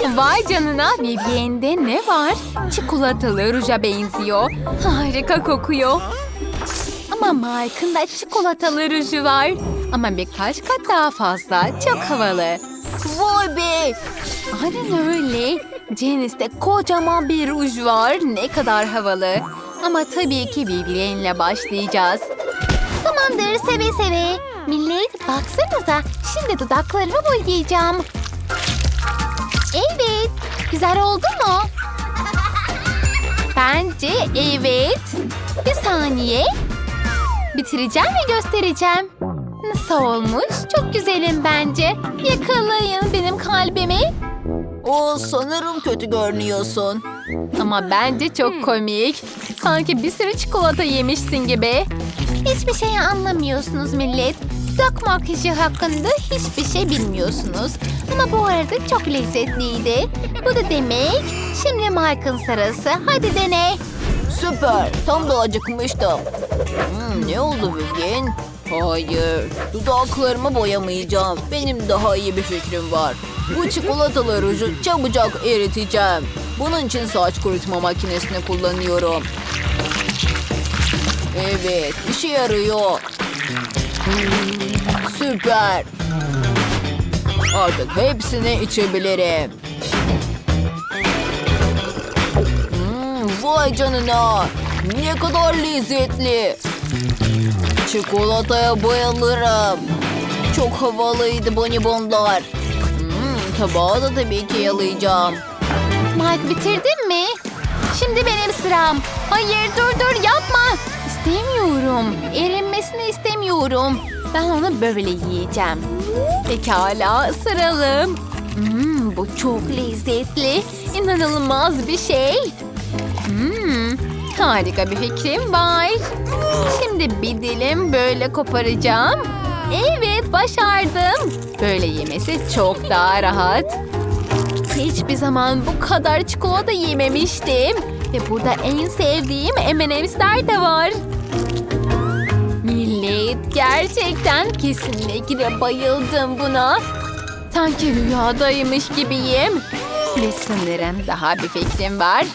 Vay canına Vivienne'de ne var? Çikolatalı ruja benziyor. Harika kokuyor. Ama Mike'ın da çikolatalı ruju var. Ama birkaç kat daha fazla. Çok havalı. Vay be! Aynen öyle. Janice'de kocaman bir ruj var. Ne kadar havalı. Ama tabii ki Vivienne'le başlayacağız. Tamamdır seve seve. Millet baksanıza. Şimdi dudaklarımı boyayacağım. Evet. Güzel oldu mu? Bence evet. Bir saniye. Bitireceğim ve göstereceğim. Nasıl olmuş? Çok güzelim bence. Yakalayın benim kalbimi. O sanırım kötü görünüyorsun. Ama bence çok komik. Sanki bir sürü çikolata yemişsin gibi. Hiçbir şey anlamıyorsunuz millet. Dudak makyajı hakkında hiçbir şey bilmiyorsunuz. Ama bu arada çok lezzetliydi. Bu da demek şimdi Mike'ın sırası. Hadi dene. Süper. Tam da acıkmıştım. Hmm, ne oldu Vivian? Hayır. Dudaklarımı boyamayacağım. Benim daha iyi bir fikrim var. Bu çikolatalı ruju çabucak eriteceğim. Bunun için saç kurutma makinesini kullanıyorum. Evet, işe yarıyor. Süper. Artık hepsini içebilirim. Hmm, vay canına. Ne kadar lezzetli. Çikolataya bayılırım. Çok havalıydı bonibonlar. Hmm, tabağı da tabii ki yalayacağım. Mike bitirdin mi? Şimdi benim sıram. Hayır dur dur yapma. İstemiyorum. Erinmesini istemiyorum. Ben onu böyle yiyeceğim. Pekala ısıralım. Hmm, bu çok lezzetli. İnanılmaz bir şey. Hmm, harika bir fikrim var. Şimdi bir dilim böyle koparacağım. Evet başardım. Böyle yemesi çok daha rahat. Hiçbir zaman bu kadar çikolata yememiştim. Ve burada en sevdiğim M&M'sler de var. Millet gerçekten kesinlikle bayıldım buna. Sanki rüyadaymış gibiyim. Ve sanırım daha bir fikrim var.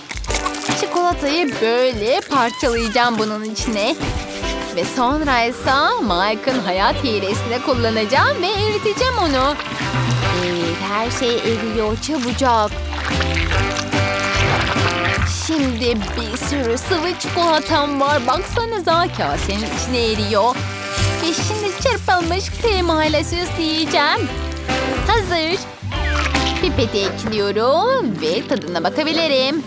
Çikolatayı böyle parçalayacağım bunun içine. Ve sonra ise Mike'ın hayat hilesini kullanacağım ve eriteceğim onu. Evet, her şey eriyor çabucak. Şimdi bir sürü sıvı çikolatam var. Baksanıza kasenin içine eriyor. Ve şimdi çırpılmış kremayla süsleyeceğim. Hazır. Pipeti ekliyorum ve tadına bakabilirim.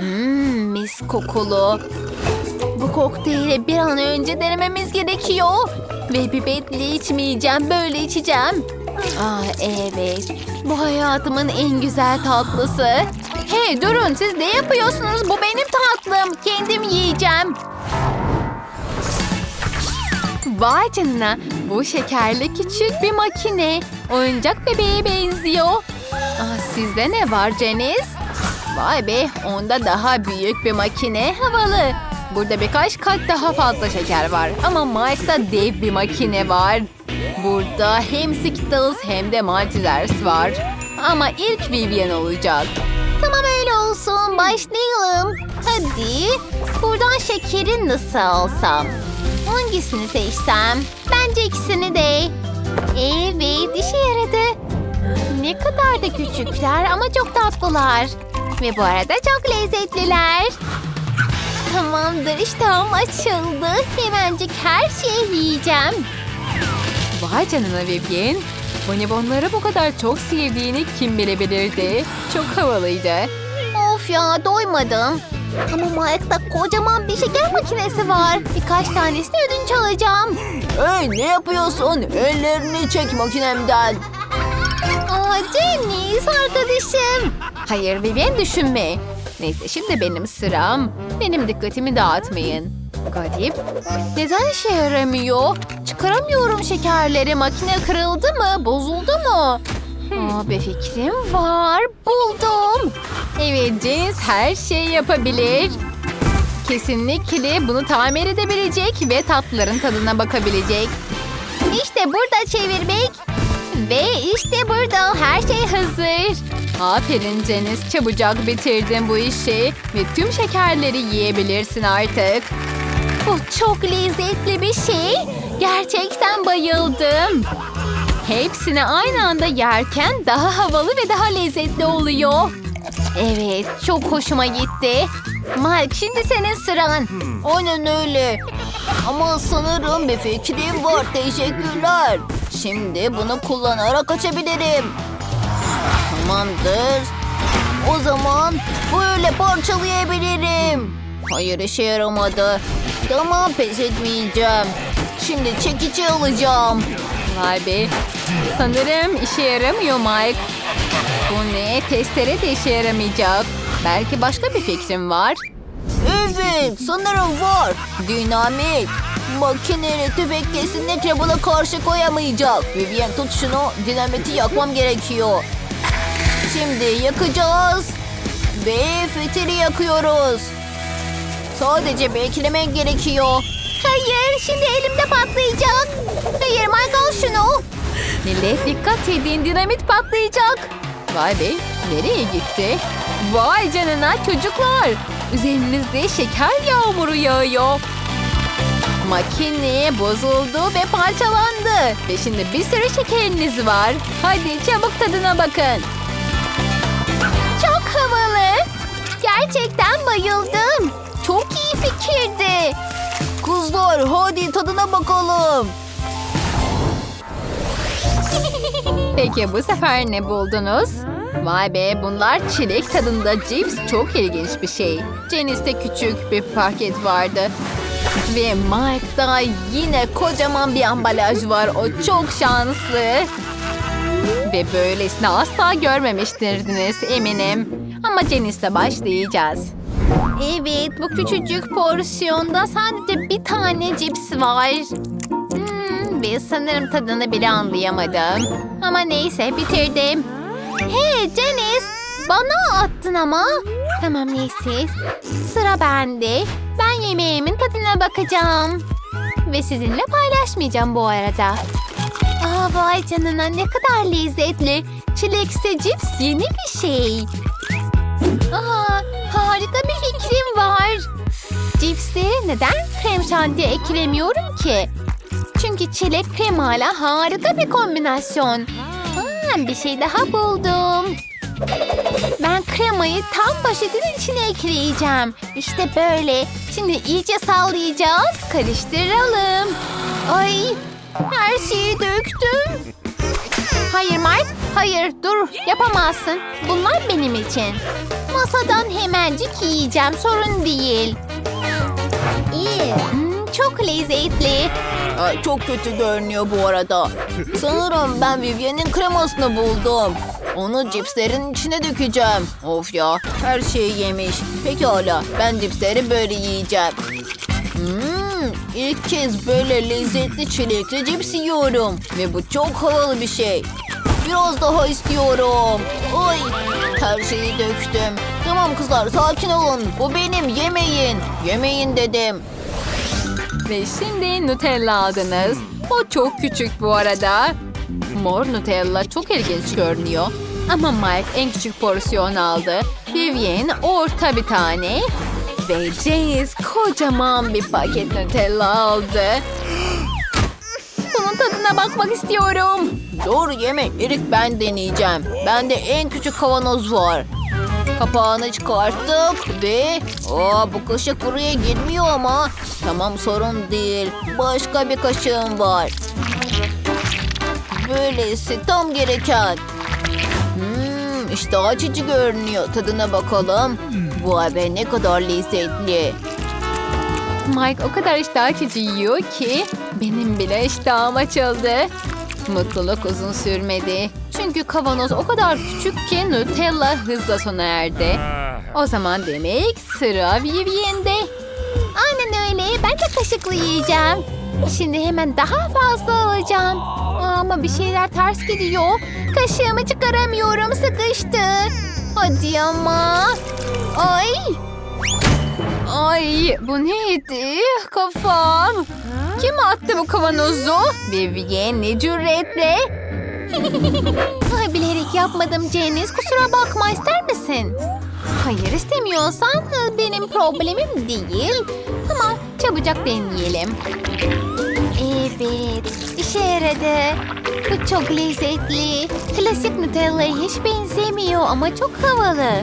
Mmm mis kokulu. Bu kokteyli bir an önce denememiz gerekiyor. Ve pipetle içmeyeceğim, böyle içeceğim. Ah evet, bu hayatımın en güzel tatlısı. Hey durun, siz ne yapıyorsunuz? Bu benim tatlım. Kendim yiyeceğim. Vay canına, bu şekerli küçük bir makine. Oyuncak bebeğe benziyor. Ah, sizde ne var Ceniz? Vay be, onda daha büyük bir makine havalı. Burada birkaç kat daha fazla şeker var. Ama Mike'da dev bir makine var. Burada hem Skittles hem de Maltesers var. Ama ilk Vivian olacak. Tamam öyle olsun. Başlayalım. Hadi. Buradan şekeri nasıl alsam? Hangisini seçsem? Bence ikisini de. Evet işe yaradı. Ne kadar da küçükler ama çok tatlılar. Ve bu arada çok lezzetliler. Tamamdır iştahım açıldı. Hemencik her şeyi yiyeceğim. Vay canına Vivian. Bonibonları bu kadar çok sevdiğini kim bilebilirdi? Çok havalıydı. Of ya doymadım. Ama Mike'da kocaman bir şeker makinesi var. Birkaç tanesini ödünç alacağım. Hey ne yapıyorsun? Ellerini çek makinemden. Aa Deniz arkadaşım. Hayır Vivian düşünme. Neyse şimdi benim sıram. Benim dikkatimi dağıtmayın. Garip. Neden işe yaramıyor? Çıkaramıyorum şekerleri. Makine kırıldı mı? Bozuldu mu? Aa, bir fikrim var. Buldum. Evet James her şeyi yapabilir. Kesinlikle bunu tamir edebilecek ve tatlıların tadına bakabilecek. İşte burada çevirmek. Ve işte burada her şey hazır. Aferin Janice. Çabucak bitirdin bu işi. Ve tüm şekerleri yiyebilirsin artık. Bu çok lezzetli bir şey. Gerçekten bayıldım. Hepsini aynı anda yerken daha havalı ve daha lezzetli oluyor. Evet, çok hoşuma gitti. Mike, şimdi senin sıran. Aynen öyle. Ama sanırım bir fikrim var. Teşekkürler. Şimdi bunu kullanarak açabilirim. Tamamdır. O zaman böyle parçalayabilirim. Hayır işe yaramadı. Tamam pes etmeyeceğim. Şimdi çekici alacağım. Vay be. Sanırım işe yaramıyor Mike. Bu ne? Testere de işe yaramayacak. Belki başka bir fikrim var. Evet sanırım var. Dinamit. Makineli tüfek kesinlikle buna karşı koyamayacak. Vivian tut şunu. Dinamiti yakmam gerekiyor. Şimdi yakacağız. Ve fitili yakıyoruz. Sadece beklemek gerekiyor. Hayır şimdi elimde patlayacak. Hayır Mike al şunu. Millet dikkat edin dinamit patlayacak. Vay be nereye gitti? Vay canına çocuklar. Üzerinizde şeker yağmuru yağıyor. Makine bozuldu ve parçalandı. Ve şimdi bir sürü şekeriniz var. Hadi çabuk tadına bakın. Çok havalı. Gerçekten bayıldım. Fikirdi. Kızlar hadi tadına bakalım. Peki bu sefer ne buldunuz? Vay be bunlar çilek tadında cips çok ilginç bir şey. Janice'de küçük bir paket vardı. Ve Mike'da yine kocaman bir ambalaj var. O çok şanslı. Ve böylesini asla görmemiştirdiniz eminim. Ama Janice'le başlayacağız. Evet bu küçücük porsiyonda sadece bir tane cips var. Hmm, ve sanırım tadını bile anlayamadım. Ama neyse bitirdim. Hey Janice bana attın ama. Tamam neyse sıra bende. Ben yemeğimin tadına bakacağım. Ve sizinle paylaşmayacağım bu arada. Aa vay canına ne kadar lezzetli. Çilekse cips yeni bir şey. Aa, harika. Cipsleri neden krem şantiye eklemiyorum ki? Çünkü çilek kremayla harika bir kombinasyon. Aa, bir şey daha buldum. Ben kremayı tam poşetin içine ekleyeceğim. İşte böyle. Şimdi iyice sallayacağız. Karıştıralım. Ay, her şeyi döktüm. Hayır Mark, hayır dur yapamazsın. Bunlar benim için. Masadan hemencik yiyeceğim sorun değil. İyi. Hmm, çok lezzetli. çok kötü görünüyor bu arada. Sanırım ben Vivienne'in kremasını buldum. Onu cipslerin içine dökeceğim. Of ya her şeyi yemiş. Pekala ben cipsleri böyle yiyeceğim. Hmm, ilk kez böyle lezzetli çilekli cips yiyorum. Ve bu çok havalı bir şey. Biraz daha istiyorum. Oy, her şeyi döktüm. Tamam kızlar sakin olun. Bu benim yemeyin. Yemeyin dedim. Ve şimdi Nutella aldınız. O çok küçük bu arada. Mor Nutella çok ilginç görünüyor. Ama Mike en küçük porsiyon aldı. Vivienne orta bir tane. Ve Janice kocaman bir paket Nutella aldı. Tadına bakmak istiyorum. Doğru yeme. İlk ben deneyeceğim. Bende en küçük kavanoz var. Kapağını çıkarttık ve... Aa, bu kaşık buraya girmiyor ama. Tamam sorun değil. Başka bir kaşığım var. Böylesi tam gereken. Hmm, işte açıcı görünüyor. Tadına bakalım. Vay be ne kadar lezzetli. Mike o kadar iştah açıcı yiyor ki benim bile iştahım açıldı. Mutluluk uzun sürmedi. Çünkü kavanoz o kadar küçük ki Nutella hızla sona erdi. O zaman demek sıra Vivienne'de. Aynen öyle. Ben de kaşıklı yiyeceğim. Şimdi hemen daha fazla alacağım. Ama bir şeyler ters gidiyor. Kaşığımı çıkaramıyorum. Sıkıştı. Hadi ama. Ay. Ay bu neydi? Kafam. Kim attı bu kavanozu? Vivienne ne cüretle? Ay bilerek yapmadım Janice. Kusura bakma ister misin? Hayır istemiyorsan e, benim problemim değil. Tamam çabucak deneyelim. Evet işe yaradı. Bu çok lezzetli. Klasik Nutella'ya hiç benzemiyor ama çok havalı.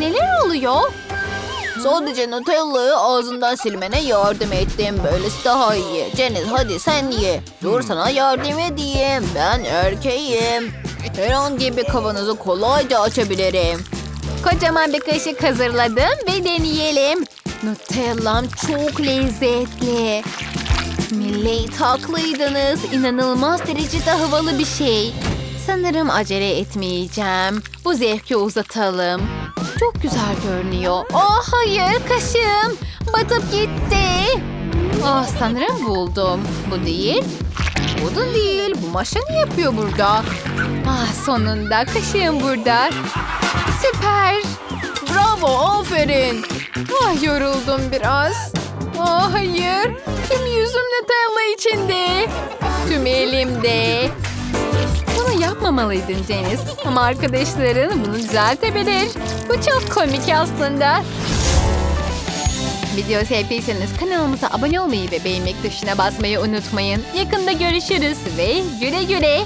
Neler oluyor? Sadece Nutella'yı ağzından silmene yardım ettim. Böylesi daha iyi. Ceniz hadi sen ye. Dur sana yardım edeyim. Ben erkeğim. Herhangi bir kavanozu kolayca açabilirim. Kocaman bir kaşık hazırladım ve deneyelim. Nutella'm çok lezzetli. Millet haklıydınız. İnanılmaz derecede havalı bir şey. Sanırım acele etmeyeceğim. Bu zevki uzatalım. Çok güzel görünüyor. Oh hayır kaşığım. Batıp gitti. Ah sanırım buldum. Bu değil. Bu da değil. Bu maşa ne yapıyor burada? Ah sonunda kaşığım burada. Süper. Bravo aferin. Ah yoruldum biraz. Ah hayır. Tüm yüzüm Nutella içinde. Tüm elimde. Yapmamalıydın Deniz. Ama arkadaşların bunu düzeltebilir. Bu çok komik aslında. Video sevdiyseniz kanalımıza abone olmayı ve beğenmek tuşuna basmayı unutmayın. Yakında görüşürüz ve güle güle.